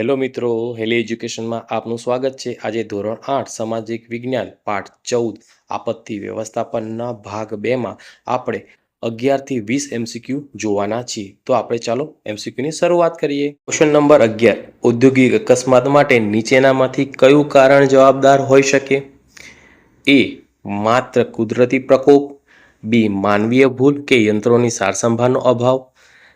Hello મિત્રો, હેલી એજ્યુકેશનમાં આપનું સ્વાગત છે. આજે ધોરણ આઠ, સામાજિક વિજ્ઞાન, પાઠ ચૌદ, આપત્તિ વ્યવસ્થાપનના ભાગ બેમાં આપણે અગિયારથી વીસ એમસીક્યુ જોવાના છીએ. તો આપણે ચાલો એમસીક્યુની શરૂઆત કરીએ. ક્વેશ્ચન નંબર અગિયાર, ઔદ્યોગિક અકસ્માત માટે નીચેનામાંથી કયું કારણ જવાબદાર હોઈ શકે? એ, માત્ર કુદરતી પ્રકોપ. બી, માનવીય ભૂલ કે યંત્રોની સારસંભાળનો અભાવ.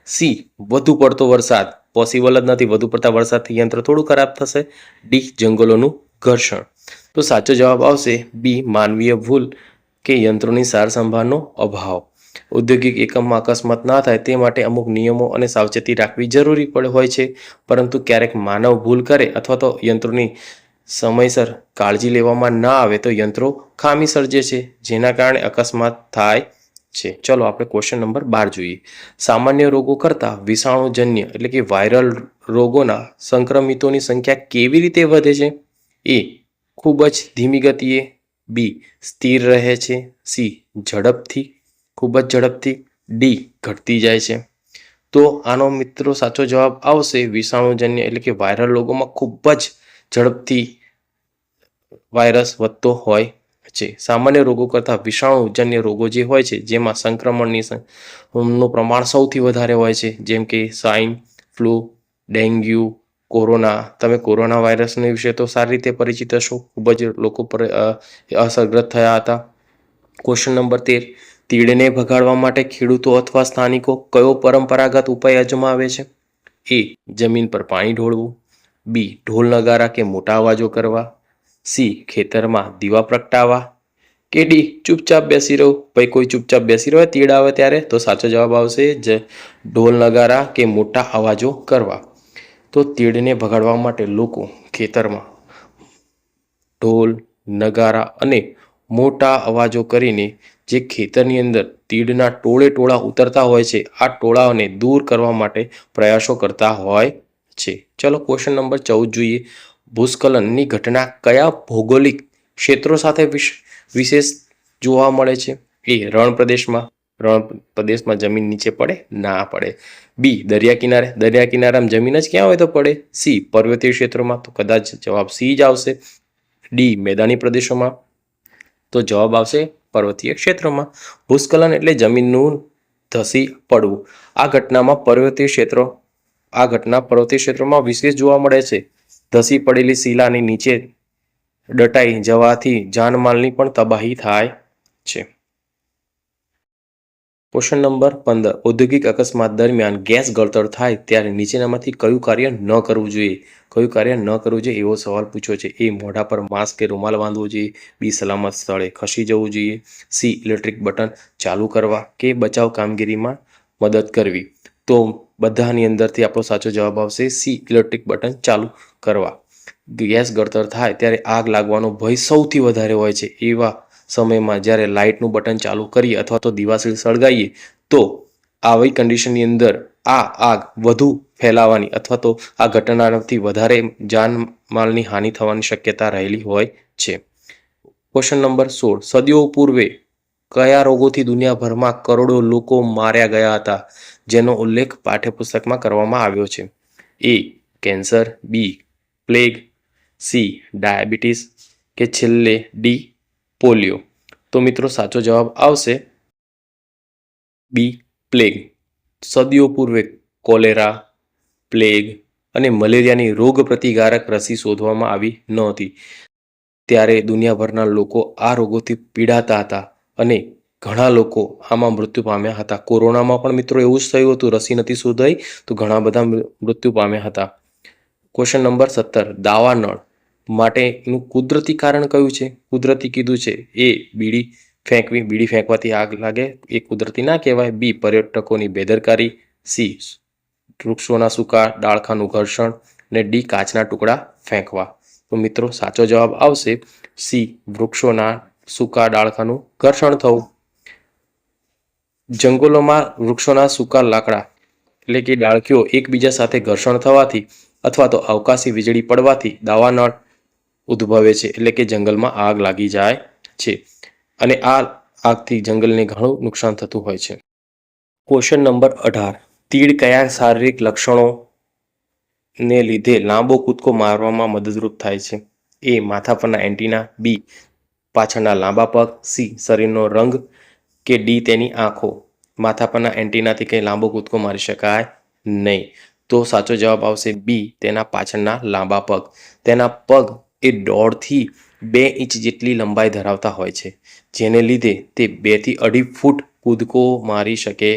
સી, વધુ પડતો વરસાદ. પોસિબલ જ નથી. વધુ પડતા વરસાદથી યંત્ર થોડું ખરાબ થશે. ડી, જંગલોનું ઘર્ષણ. તો સાચો જવાબ આવશે બી, માનવીય ભૂલ કે યંત્રોની સારસંભાળનો અભાવ. ઔદ્યોગિક એકમમાં અકસ્માત ના થાય તે માટે અમુક નિયમો અને સાવચેતી રાખવી જરૂરી પડે, હોય છે. પરંતુ ક્યારેક માનવ ભૂલ કરે અથવા તો યંત્રોની સમયસર કાળજી લેવામાં ના આવે તો યંત્રો ખામી સર્જે છે. જેના કારણે અકસ્માત થાય છે. ચલો આપણે ક્વેશ્ચન નંબર બાર જોઈએ. સામાન્ય રોગો કરતાં વિષાણુજન્ય એટલે કે વાયરલ રોગોના સંક્રમિતોની સંખ્યા કેવી રીતે વધે છે? એ ખૂબ જ ધીમી ગતિએ, બી સ્થિર રહે છે, સી ઝડપથી, ખૂબ જ ઝડપથી, ડી ઘટતી જાય છે. તો આનો મિત્રો સાચો જવાબ આવશે વિષાણુજન્ય એટલે કે વાયરલ રોગોમાં ખૂબ જ ઝડપથી વાયરસ વધતો હોય છે. સામાન્ય રોગો કરતાં વિષાણુજન્ય રોગો જે હોય છે, જેમાં સંક્રમણની નું પ્રમાણ સૌથી વધારે હોય છે, જેમ કે સ્વાઇન ફ્લૂ, ડેન્ગ્યુ, કોરોના. તમે કોરોના વાયરસને વિશે તો સારી રીતે પરિચિત હશો. ખૂબ જ લોકો પર અસરગ્રસ્ત થયા હતા. ક્વેશ્ચન નંબર તેર. તીડને ભગાડવા માટે ખેડૂતો અથવા સ્થાનિકો કયો પરંપરાગત ઉપાય અજમાવે છે? એ. જમીન પર પાણી ઢોળવું. બી. ઢોલ નગારા કે મોટા અવાજો કરવા. સી, ખેતરમાં દીવા પ્રગટાવવા. કે ડી, ચૂપચાપ બેસી રહો. ભાઈ કોઈ ચૂપચાપ બેસી રહ્યો તીડ આવે ત્યારે તો સાચો જવાબ આવશે જ, ઢોલ નગારા કે મોટા અવાજો કરવા. તો તીડને ભગાડવા માટે લોકો ખેતરમાં ઢોલ, નગારા અને મોટા અવાજો કરીને જે ખેતરની અંદર તીડના ટોળે ટોળા ઉતરતા હોય છે, આ ટોળાઓને દૂર કરવા માટે પ્રયાસો કરતા હોય છે. ચલો ક્વેશ્ચન નંબર ચૌદ જોઈએ. ભૂસ્ખલનની ઘટના કયા ભૌગોલિક ક્ષેત્રો સાથે વિશ- વિશેષ જોવા મળે છે? એ રણ પ્રદેશમાં રણ પ્રદેશમાં જમીન નીચે પડે, ના પડે. બી, દરિયા કિનારે, દરિયા કિનારામાં જમીન જ ક્યાં હોય તો પડે? સી, પર્વતીય ક્ષેત્રોમાં તો કદાચ જવાબ સી જ આવશે. ડી, મેદાની પ્રદેશોમાં તો જવાબ આવશે પર્વતીય ક્ષેત્રોમાં. ભૂસ્ખલન એટલે જમીનનું ધસી પડવું. આ ઘટનામાં પર્વતીય ક્ષેત્રો, આ ઘટના પર્વતીય ક્ષેત્રોમાં વિશેષ જોવા મળે છે. ધસી પડેલી શિલાની નીચે દટાઈ જવાથી જાનમાલની પણ તબાહી થાય છે. ક્વેશ્ચન નંબર પંદર. ઔદ્યોગિક અકસ્માત દરમિયાન ગેસ ગળતર થાય ત્યારે નીચેનામાંથી કયું કાર્ય ન કરવું જોઈએ? કયું કાર્ય ન કરવું જોઈએ? એવો સવાલ પૂછ્યો છે. એ મોઢા પર માસ્ક કે રૂમાલ બાંધવો જોઈએ? બી, સલામત સ્થળે ખસી જવું જોઈએ? સી, ઇલેક્ટ્રિક બટન ચાલુ કરવા કે બચાવ કામગીરીમાં મદદ કરવી? તો બધાની અંદરથી આપણો સાચો જવાબ આવશે સી, ઇલેક્ટ્રિક બટન ચાલુ કરવા. ગેસ ગળતર થાય ત્યારે આગ લાગવાનો ભય સૌથી વધારે હોય છે. એવા સમયમાં જ્યારે લાઇટનું બટન ચાલુ કરીએ અથવા તો દિવાસળી સળગાવીએ, તો આવી કન્ડિશનની અંદર આ આગ વધુ ફેલાવાની અથવા તો આ ઘટનાથી વધારે જાનમાલની હાનિ થવાની શક્યતા રહેલી હોય છે. ક્વેશ્ચન નંબર સોળ. સદીઓ પૂર્વે કયા રોગોથી દુનિયાભરમાં કરોડો લોકો માર્યા ગયા હતા? જેનો ઉલ્લેખ પાઠ્યપુસ્તકમાં કરવામાં આવ્યો છે. A cancer. B plague C diabetes કે છેલ્લે ડી પોલિયો. તો મિત્રો સાચો જવાબ આવશે બી પ્લેગ સદીઓ પૂર્વે કોલેરા પ્લેગ અને મલેરિયાની રોગ પ્રતિકારક રસી શોધવામાં આવી નહોતી. ત્યારે દુનિયાભરના લોકો આ રોગોથી પીડાતા હતા અને ઘણા લોકો આમાં મૃત્યુ પામ્યા હતા. કોરોનામાં પણ મિત્રો એવું જ થયું હતું, રસી નથી શોધાઈ તો ઘણા બધા મૃત્યુ પામ્યા હતા. ક્વેશ્ચન નંબર સત્તર, દાવા નળ. માટેનું કુદરતી કારણ કયું છે? કુદરતી કીધું છે એ, બીડી ફેંકવી. બીડી ફેંકવાથી આગ લાગે. એ કુદરતી ના કહેવાય. બી, પર્યટકોની બેદરકારી. સી, વૃક્ષોના સૂકા ડાળખાનું ઘર્ષણ. ને ડી, કાચના ટુકડા ફેંકવા. તો મિત્રો, સાચો જવાબ આવશે સી, વૃક્ષોના સૂકા ડાળખાનું ઘર્ષણ થવું. જંગલોમાં વૃક્ષોના સૂકા લાકડા એટલે કે ડાળખીઓ એકબીજા સાથે ઘર્ષણ થવાથી અથવા તો અવકાશી વીજળી પડવાથી દાવાનળ ઉદ્ભવે છે, એટલે કે જંગલમાં આગ લાગી જાય છે. અને આ આગથી જંગલને ઘણું નુકસાન થતું હોય છે. ક્વેશ્ચન નંબર અઢાર. તીડ કયા શારીરિક લક્ષણો ને લીધે લાંબો કૂદકો મારવામાં મદદરૂપ થાય છે? એ, માથા પરના એન્ટીના. બી, પાછળના લાંબા પગ. સી, શરીરનો રંગ. કે ડી, તેની આંખો. માથા પરના એન્ટીનાથી કંઈ લાંબો કૂદકો મારી શકાય નહીં. તો સાચો જવાબ આવશે બી તેના પાછળના લાંબા પગ. તેના પગ એ દોઢથી બે ઇંચ જેટલી લંબાઈ ધરાવતા હોય છે. જેને લીધે તે બેથી અઢી ફૂટ કૂદકો મારી શકે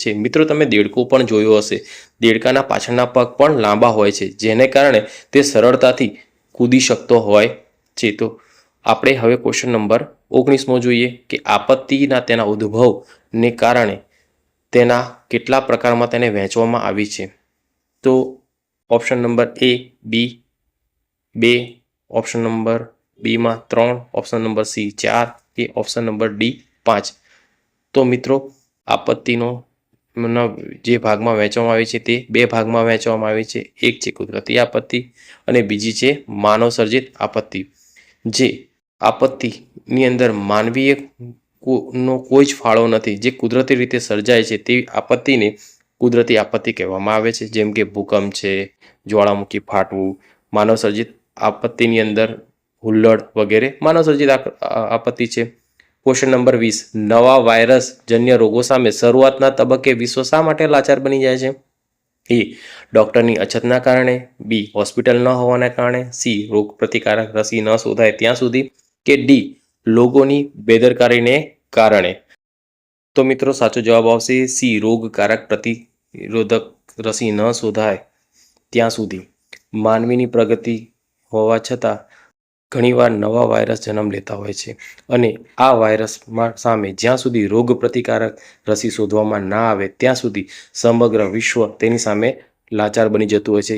છે. મિત્રો, તમે દેડકો પણ જોયો હશે. દેડકાના પાછળના પગ પણ લાંબા હોય છે, જેને કારણે તે સરળતાથી કૂદી શકતો હોય છે. તો આપણે હવે ક્વેશ્ચન નંબર ઓગણીસમો જોઈએ કે આપત્તિના તેના ઉદ્ભવને કારણે તેના કેટલા પ્રકારમાં તેને વહેંચવામાં આવી છે. તો ઓપ્શન નંબર એ બી બે ઓપ્શન નંબર બીમાં ત્રણ ઓપ્શન નંબર સી ચાર, કે ઓપ્શન નંબર ડી પાંચ. તો મિત્રો, આપત્તિનો જે ભાગમાં વહેંચવામાં આવી છે તે બે ભાગમાં વહેંચવામાં આવી છે. એક છે કુદરતી આપત્તિ અને બીજી છે માનવ સર્જિત આપત્તિ. જે આપત્તિની અંદર માનવીય નો કોઈ જ ફાળો નથી. જે કુદરતી રીતે સર્જાય છે તેવી આપત્તિને કુદરતી આપત્તિ કહેવામાં આવે છે, જેમ કે ભૂકંપ છે, જ્વાળામુખી ફાટવું, માનવસર્જિત આપત્તિની અંદર હુલ્લડ વગેરે માનવસર્જિત આપ- આપત્તિ છે. ક્વેશ્ચન નંબર વીસ. નવા વાયરસ જન્ય રોગો સામે શરૂઆતના તબક્કે વિશ્વ શા માટે લાચાર બની જાય છે? એ ડૉક્ટરની અછતના કારણે, બી હોસ્પિટલ ન હોવાના કારણે, સી રોગ પ્રતિકારક રસી ન શોધાય ત્યાં સુધી, કે ડી લોકોની બેદરકારીને કારણે. તો મિત્રો સાચો જવાબ આવશે સી, રોગકારક પ્રતિરોધક રસી ન શોધાય ત્યાં સુધી માનવીની પ્રગતિ હોવા છતાં ઘણીવાર નવા વાયરસ જન્મ લેતા હોય છે અને આ વાયરસમાં સામે જ્યાં સુધી રોગ પ્રતિકારક રસી શોધવામાં ના આવે ત્યાં સુધી સમગ્ર વિશ્વ તેની સામે લાચાર બની જતું હોય છે.